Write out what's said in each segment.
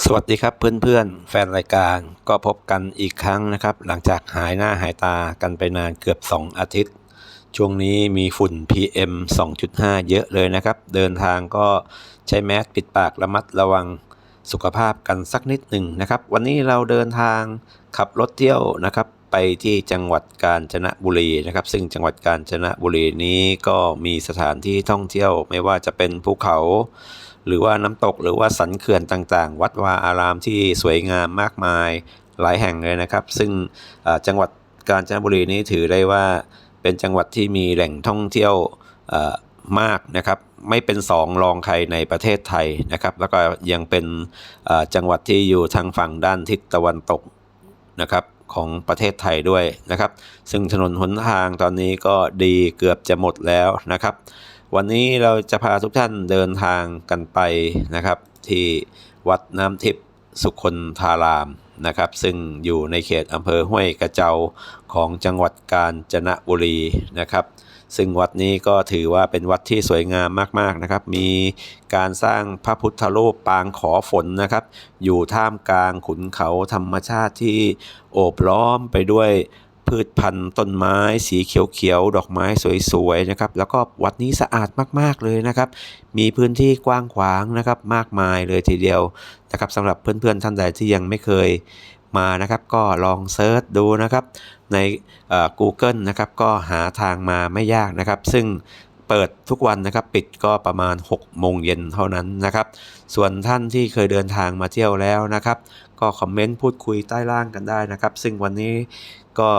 สวัสดีครับเพื่อนๆ แฟนรายการก็พบกันอีกครั้งนะครับ หลังจากหายหน้าหายตากันไปนานเกือบ 2 อาทิตย์ ช่วงนี้มีฝุ่น PM 2.5 เยอะเลยนะครับ เดินทางก็ใช้แมสปิดปากระมัดระวังสุขภาพกันสักนิดหนึ่งนะครับ วันนี้เราเดินทางขับรถเที่ยวนะครับ ไปที่จังหวัดกาญจนบุรีนะครับ ซึ่งจังหวัดกาญจนบุรีนี้ก็มีสถานที่ท่องเที่ยวไม่ว่าจะเป็นภูเขา หรือว่าน้ำตกหรือว่าสันเขื่อนต่างๆ วัดวาอารามที่สวยงามมากมายหลายแห่งเลยนะครับ ซึ่งจังหวัดกาญจนบุรีนี้ถือได้ว่าเป็นจังหวัดที่มีแหล่งท่องเที่ยวมากนะครับไม่เป็นสองรองใครในประเทศไทยนะครับ แล้วก็ยังเป็นจังหวัดที่อยู่ทางฝั่งด้านทิศตะวันตกนะครับของประเทศไทยด้วยนะครับ ซึ่งถนนหนทางตอนนี้ก็ดีเกือบจะหมดแล้วนะครับ วันนี้เราจะพาทุกท่านเดินทางกันไปนะครับ ที่วัดน้ำทิพย์สุคนธารามนะครับ ซึ่งอยู่ในเขตอำเภอห้วยกระเจ้าของจังหวัดกาญจนบุรีนะครับ ซึ่งวัดนี้ก็ถือว่าเป็นวัดที่สวยงามมากๆนะครับ มีการสร้างพระพุทธรูปปางขอฝนนะครับ อยู่ท่ามกลางขุนเขาธรรมชาติที่โอบล้อมไปด้วย พืชพันธุ์ต้นไม้สีเขียวๆ ดอกไม้สวยๆ นะครับ แล้วก็วัดนี้สะอาดมากๆ เลยนะครับ มีพื้นที่กว้างขวางนะครับ มากมายเลยทีเดียวนะครับสำหรับเพื่อนๆ ท่านใดที่ยังไม่เคยมานะครับ ก็ลองเซิร์ชดูนะครับ ใน Google นะครับ ก็หาทางมาไม่ยากนะครับ ซึ่งเปิดทุกวันนะครับปิดก็ประมาณ 6 โมงเย็นเท่านั้นนะครับ ส่วนท่านที่เคยเดินทางมาเที่ยวแล้วนะครับ ก็คอมเมนต์พูดคุยใต้ล่างกันได้นะครับ ซึ่งวันนี้ก็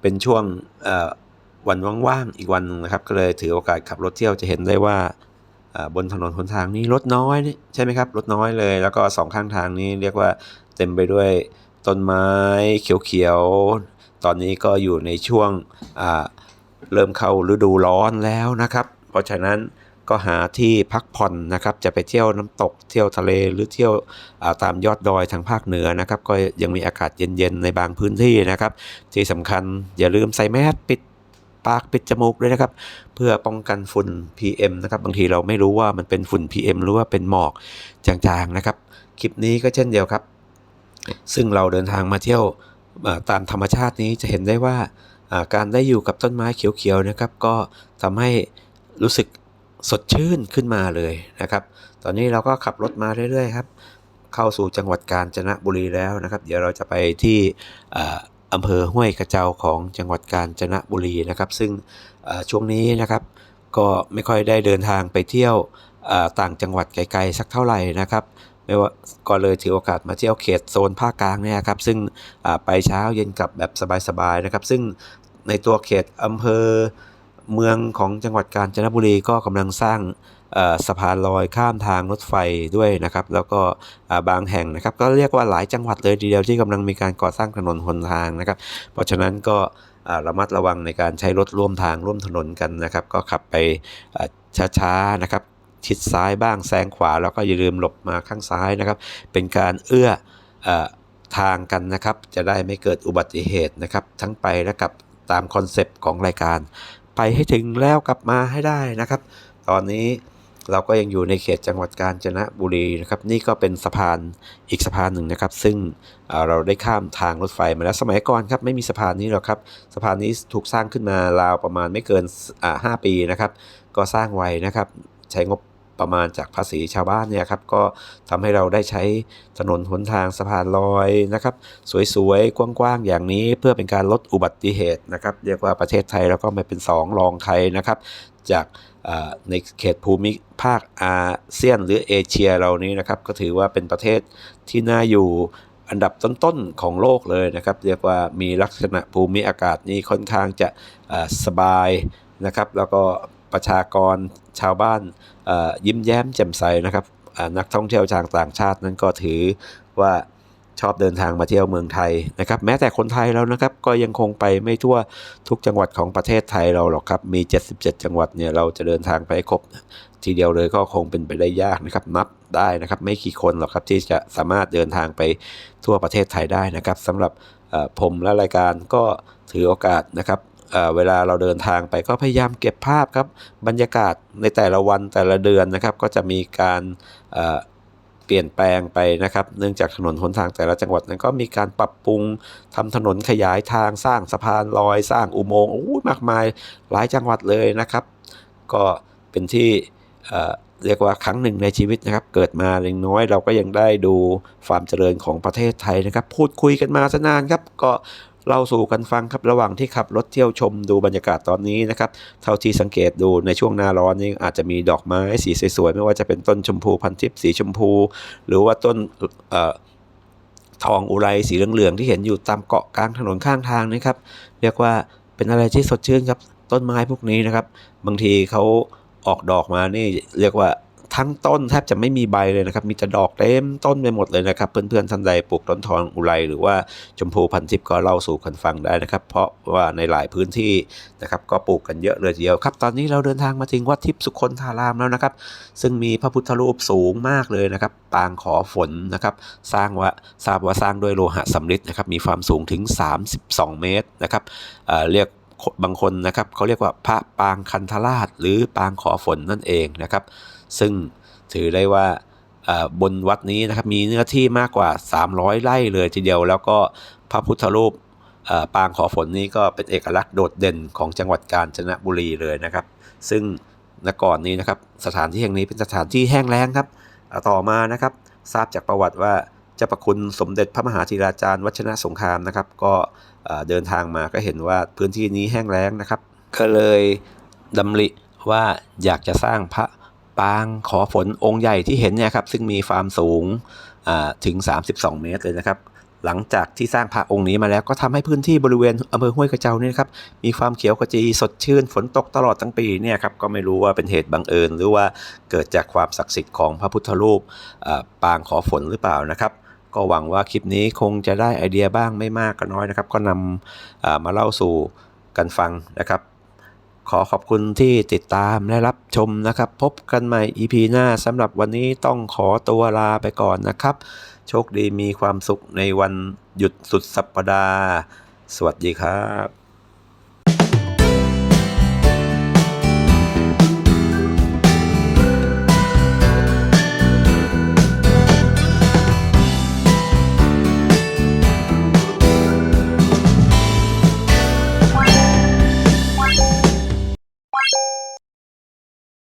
เป็นช่วงวันว่างๆอีกวันนึงนะครับ ก็เลยถือโอกาสขับรถเที่ยวจะเห็นได้ว่าบนถนนหนทางนี้รถน้อยใช่ไหมครับรถน้อยเลย แล้วก็สองข้างทางนี้เรียกว่าเต็มไปด้วยต้นไม้เขียวๆ ตอนนี้ก็อยู่ในช่วงเริ่มเข้าฤดูร้อนแล้วนะครับ เพราะฉะนั้น ก็หาที่พักผ่อนนะครับ จะไปเที่ยวน้ำตกเที่ยวทะเลหรือเที่ยวาตามยอดดอยทางภาคเหนือนะครับ ก็ยังมีอากาศเย็นๆในบางพื้นที่นะครับ ที่สำคัญอย่าลืมใส่แมสปิดปากปิดจมูกด้วยนะครับ เพื่อป้องกันฝุ่น PM นะครับบางทีเราไม่รู้ว่ามันเป็นฝุ่น PM หรือว่าเป็นหมอกจางๆนะครับ คลิปนี้ก็เช่นเดียวครับ ซึ่งเราเดินทางมาเที่ยวตามธรรมชาตินี้จะเห็นได้ว่าอ่าการได้อยู่กับต้นไม้เขียวๆนะครับ ก็ทำให้รู้สึก สดชื่นขึ้นมาเลยนะครับ ตอนนี้เราก็ขับรถมาเรื่อยๆครับ เข้าสู่จังหวัดกาญจนบุรีแล้วนะครับ เดี๋ยวเราจะไปที่อ่าอำเภอห้วยกระเจ้าของจังหวัดกาญจนบุรีนะครับ ซึ่งช่วงนี้นะครับก็ไม่ค่อยได้เดินทางไปเที่ยวต่างจังหวัดไกลๆสักเท่าไหร่นะครับไม่ว่าก็เลยถือโอกาสมาเที่ยวเขตโซนภาคกลางเนี่ยครับซึ่งไปเช้าเย็นกลับแบบสบายๆนะครับ ซึ่งในตัวเขตอำเภอ เมืองของจังหวัดกาญจนบุรีก็กำลังสร้างสะพานลอยข้ามทางรถไฟด้วยนะครับ แล้วก็บางแห่งนะครับ ก็เรียกว่าหลายจังหวัดเลยทีเดียวที่กำลังมีการก่อสร้างถนนหนทางนะครับ เพราะฉะนั้นก็ระมัดระวังในการใช้รถร่วมทางร่วมถนนกันนะครับ ก็ขับไปอ่าช้าๆนะครับชิดซ้ายบ้างแซงขวาแล้วก็อย่าลืมหลบมาข้างซ้ายนะครับ เป็นการเอื้ออทางกันนะครับ จะได้ไม่เกิดอุบัติเหตุนะครับ ทั้งไปและกลับตามคอนเซปต์ของรายการ ไปให้ถึงแล้วกลับมาให้ได้นะครับ ตอนนี้เราก็ยังอยู่ในเขตจังหวัดกาญจนบุรีนะครับนี่ก็เป็นสะพานอีกสะพานหนึ่งนะครับ ซึ่งเเราได้ข้ามทางรถไฟมาแล้วสมัยก่อนครับไม่มีสะพานนี้หรอกครับสะพานนี้ถูกสร้างขึ้นมาราวประมาณไม่เกินอ่าห้าปีนะครับ ก็สร้างไว้นะครับ ใช้งบ ประมาณจากภาษีชาวบ้านเนี่ยครับก็ทำให้เราได้ใช้ถนนหนทางสะพานลอยนะครับ สวยๆ กว้างๆ อย่างนี้เพื่อเป็นการลดอุบัติเหตุนะครับ เรียกว่าประเทศไทยแล้วก็ไม่เป็นสองรองใครนะครับ จากในเขตภูมิภาคอาเซียนหรือเอเชียเรานี้นะครับ ก็ถือว่าเป็นประเทศที่น่าอยู่อันดับต้นๆของโลกเลยนะครับ เรียกว่ามีลักษณะภูมิอากาศนี้ค่อนข้างจะสบายนะครับ แล้วก็ ประชากรชาวบ้านยิ้มแย้มแจ่มใสนะครับนักท่องเที่ยวชาวต่างชาตินั้นก็ถือว่าชอบเดินทางมาเที่ยวเมืองไทยนะครับ แม้แต่คนไทยเรานะครับก็ยังคงไปไม่ทั่วทุกจังหวัดของประเทศไทยเราหรอกครับมี 77 จังหวัดเนี่ยเราจะเดินทางไปครบ ทีเดียวเลยก็คงเป็นไปได้ยากนะครับนับได้นะครับไม่กี่คนหรอกครับที่จะสามารถเดินทางไปทั่วประเทศไทยได้นะครับสำหรับผมและรายการก็ถือโอกาสนะครับ เวลาเราเดินทางไปก็พยายามเก็บภาพครับบรรยากาศในแต่ละวันแต่ละเดือนนะครับ ก็จะมีการเปลี่ยนแปลงไปนะครับ เนื่องจากถนนหนทางแต่ละจังหวัดนั้นก็มีการปรับปรุงทำถนนขยายทางสร้างสะพานลอยสร้างอุโมงค์มากมายหลายจังหวัดเลยนะครับ ก็เป็นที่ เรียกว่าครั้งหนึ่งในชีวิตนะครับ เกิดมาเล็กน้อยเราก็ยังได้ดูความเจริญของประเทศไทยนะครับ พูดคุยกันมาซะนานครับ ก็เล่าสู่กันฟังครับระหว่างที่ขับรถเที่ยวชมดูบรรยากาศตอนนี้นะครับเท่าที่สังเกตดูในช่วงหน้าร้อนนี่อาจจะมีดอกไม้สีสวยๆไม่ว่าจะเป็นต้นชมพูพันทิพย์สีชมพู หรือว่าต้นออทองอุไรสีเหลืองๆที่เห็นอยู่ตามเกาะกลางถนนข้างทางนะครับ เรียกว่าเป็นอะไรที่สดชื่นครับต้นไม้พวกนี้นะครับ บางทีเขา ออกดอกมานี่เรียกว่าทั้งต้นแทบจะไม่มีใบเลยนะครับ มีแต่ดอกเต็มต้นไปหมดเลยนะครับ เพื่อนๆท่านใดปลูกต้นทองอุไรหรือว่าชมพูพันทิพย์ก็เล่าสู่กันฟังได้นะครับ เพราะว่าในหลายพื้นที่นะครับก็ปลูกกันเยอะเลยทีเดียวครับ ตอนนี้เราเดินทางมาถึงวัดทิพย์สุคนธารามแล้วนะครับ ซึ่งมีพระพุทธรูปสูงมากเลยนะครับ ปางขอฝนนะครับ สร้างว่าทราบว่าสร้างด้วยโลหะสำริดนะครับ มีความสูงถึง 32 เมตรนะครับเเรียก บางคนนะครับเขาเรียกว่าพระปางคันธราช หรือปางขอฝนนั่นเองนะครับ ซึ่งถือได้ว่าบนวัดนี้นะครับมีเนื้อที่มากกว่า 300 ไร่เลยทีเดียว แล้วก็พระพุทธรูปปางขอฝนนี้ก็เป็นเอกลักษณ์โดดเด่นของจังหวัดกาญจนบุรีเลยนะครับ ซึ่งณก่อนนี้นะครับสถานที่แห่งนี้เป็นสถานที่แห้งแล้งครับต่อมานะครับทราบจากประวัติว่า จ้าประคุณสมเด็จพระมหาธีราจารย์วัชนะสงครามนะครับ ก็เดินทางมาก็เห็นว่าพื้นที่นี้แห้งแล้งนะครับ ก็เลยดำริว่าอยากจะสร้างพระปางขอฝนองค์ใหญ่ที่เห็นเนี่ยครับ ซึ่งมีความสูงถึง 32 เมตรเลยนะครับ หลังจากที่สร้างพระองค์นี้มาแล้วก็ทำให้พื้นที่บริเวณอำเภอห้วยกระเจ้านี่นครับมีความเขียวขจีสดชื่นฝนตกตลอดทั้งปีเนี่ยครับก็ไม่รู้ว่าเป็นเหตุบังเอิญ หรือว่าเกิดจากความศักดิ์สิทธิ์ของพระพุทธรูปปางขอฝนหรือเปล่านะครับ ก็หวังว่าคลิปนี้คงจะได้ไอเดียบ้างไม่มากก็น้อยนะครับ ก็นำามาเล่าสู่กันฟังนะครับ ขอขอบคุณที่ติดตามและรับชมนะครับ พบกันใหม่ EP หน้าสำหรับวันนี้ต้องขอตัวลาไปก่อนนะครับ โชคดีมีความสุขในวันหยุดสุดสัปดาห์ สวัสดีครับ